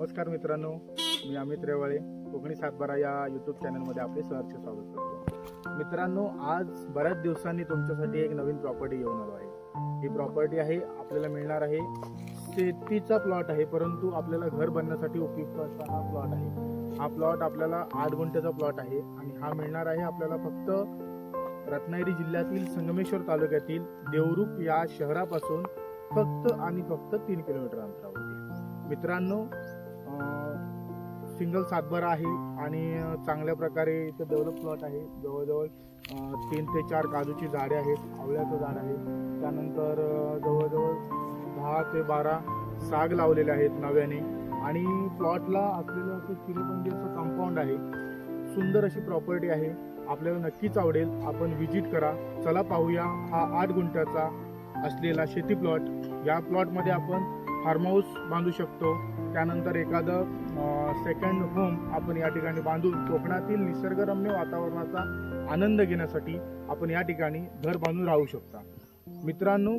नमस्कार मित्रांनो मी अमित रेवाळे. कोकणी सातबारा या यूट्यूब चॅनलमध्ये आपले सहर्ष स्वागत करतो. मित्रांनो आज बऱ्याच दिवसांनी तुमच्यासाठी एक नवीन प्रॉपर्टी घेऊन आलो आहे. ही प्रॉपर्टी आहे आपल्याला मिळणार आहे शेतीचा प्लॉट आहे परंतु आपल्याला घर बनण्यासाठी उपयुक्त असा हा प्लॉट आहे. हा प्लॉट आपल्याला आठ गुंठ्याचा प्लॉट आहे आणि हा मिळणार आहे आपल्याला फक्त रत्नागिरी जिल्ह्यातील संगमेश्वर तालुक्यातील देवरुख या शहरापासून फक्त आणि फक्त तीन किलोमीटर अंतरावरती. मित्रांनो सिंगल सातबारा आहे आणि चांगल्या प्रकारे इथं डेव्हलप प्लॉट आहे. जवळजवळ तीन ते चार काजूची झाडे आहेत आवळ्याचं झाड आहे. त्यानंतर जवळजवळ दहा ते बारा साग लावलेले आहेत नव्याने. आणि प्लॉटला असलेलं असं चिरेबंदी असं कंपाऊंड आहे. सुंदर अशी प्रॉपर्टी आहे. आपल्याला नक्कीच आवडेल. आपण व्हिजिट करा. चला पाहूया हा आठ गुंठ्याचा असलेला शेती प्लॉट या प्लॉटमध्ये आपण फार्म हाऊस बांधू शकतो. त्यानंतर एखादं सेकंड होम आपण या ठिकाणी बांधून कोकणातील निसर्गरम्य वातावरणाचा आनंद घेण्यासाठी आपण या ठिकाणी घर बांधून राहू शकता. मित्रांनो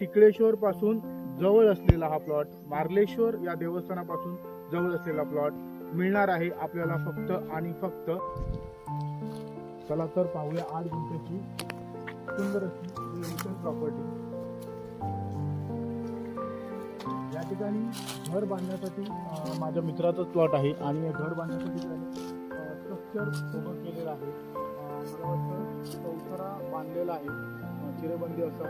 टिकळेश्वरपासून जवळ असलेला हा प्लॉट मार्लेश्वर या देवस्थानापासून जवळ असलेला प्लॉट मिळणार आहे आपल्याला फक्त आणि फक्त चला तर पाहूया आठ गुंठ्याची सुंदर अशी प्रॉपर्टी ठिकाणी घर बांधण्यासाठी माझ्या मित्राचाच प्लॉट आहे आणि घर बांधण्यासाठी स्ट्रक्चर उभं केलेलं आहे. मला वाटतं चौथरा बांधलेला आहे चिरेबंदी असा.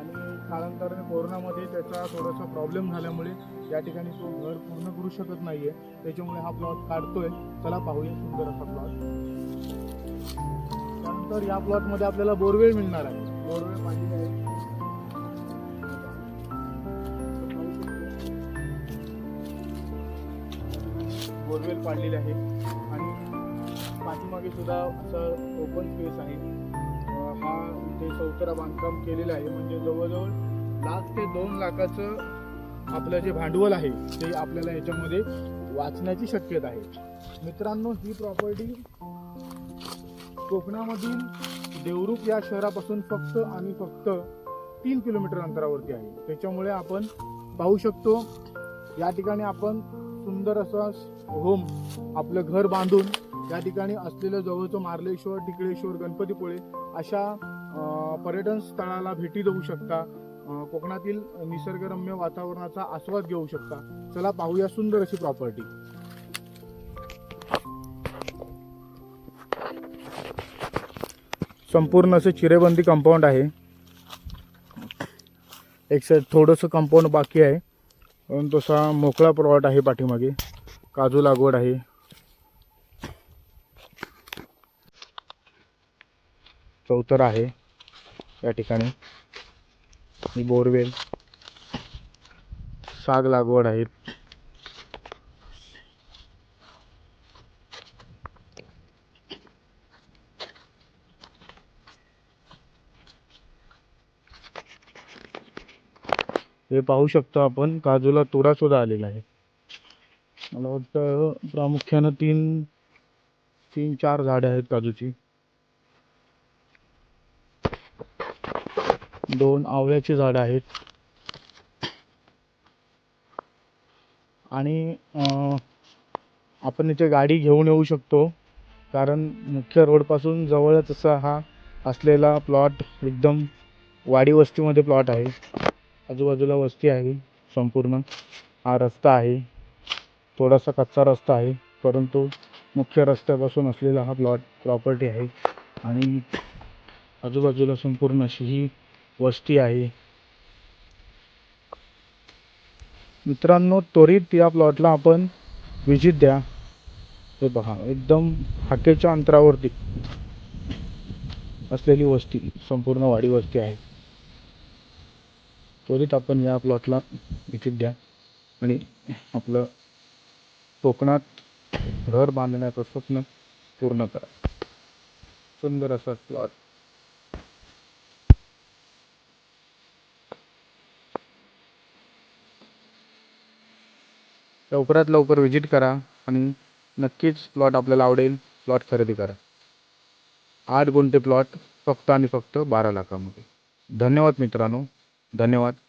आणि कालांतराने कोरोनामध्ये त्याचा थोडासा प्रॉब्लेम झाल्यामुळे या ठिकाणी तो घर पूर्ण करू शकत नाही आहे त्याच्यामुळे हा प्लॉट काढतोय. चला पाहूया सुंदर असा प्लॉट त्यानंतर या प्लॉटमध्ये आपल्याला बोरवेल मिळणार आहे. बोरवेल पाहिजे आहे. बोरवेल पाडलेले आहे. आणि पाठीमागे सुद्धा असं ओपन स्पेस आहे. हा इथे चौथरा बांधकाम केलेलं आहे. म्हणजे जवळजवळ लाख ते दोन लाखाचं आपलं जे भांडवल आहे ते आपल्याला याच्यामध्ये वाचण्याची शक्यता आहे. मित्रांनो ही प्रॉपर्टी कोकणामधील देवरूप या शहरापासून फक्त आणि फक्त तीन किलोमीटर अंतरावरती आहे. त्याच्यामुळे आपण पाहू शकतो या ठिकाणी आपण सुंदर असा होम आपलं घर बांधून या ठिकाणी असलेलं जवळचं मार्लेश्वर टिकळेश्वर गणपतीपुळे अशा पर्यटन स्थळाला भेटी देऊ शकता. कोकणातील निसर्गरम्य वातावरणाचा आस्वाद घेऊ शकता. चला पाहूया सुंदर अशी प्रॉपर्टी संपूर्ण असं चिरेबंदी कंपाऊंड आहे. एक साईड थोडंसं कंपाऊंड बाकी आहे. पण तसा मोकळा प्लॉट आहे पाठीमागे. काजू लागवड आहे. चौतर आहे या ठिकाणी. बोरवेल. साग लागवड आहे. हे पाहू शकतो आपण. काजूला तुरा सुद्धा आलेला आहे. मला वाटतं प्रामुख्यानं तीन तीन चार झाडे आहेत काजूची. दोन आवळ्याची झाडं आहेत. आणि आपण इथे गाडी घेऊन येऊ शकतो. कारण मुख्य रोडपासून जवळच असा हा असलेला प्लॉट एकदम वाडी वस्तीमध्ये प्लॉट आहे. आजूबाजूला वस्ती आहे संपूर्ण हा रस्ता आहे. थोडासा कच्चा रस्ता आहे परंतु मुख्य रस्त्यापासून असलेला हा प्लॉट प्रॉपर्टी आहे. आणि आजूबाजूला संपूर्ण अशी ही वस्ती आहे. मित्रांनो त्वरित या प्लॉटला आपण विजिट द्या. हे पहा एकदम हाकेच्या अंतरावरती असलेली वस्ती संपूर्ण वाडी वस्ती आहे. त्वरित आपण या प्लॉटला विजिट द्या. आणि आपलं कोकणात घर बांधण्याचं स्वप्न पूर्ण करा. सुंदर असा प्लॉट लवकरात लवकर व्हिजिट करा आणि नक्कीच प्लॉट आपल्याला आवडेल प्लॉट खरेदी करा. आठ गुंठे प्लॉट फक्त आणि फक्त बारा लाखामध्ये. धन्यवाद मित्रांनो. धन्यवाद.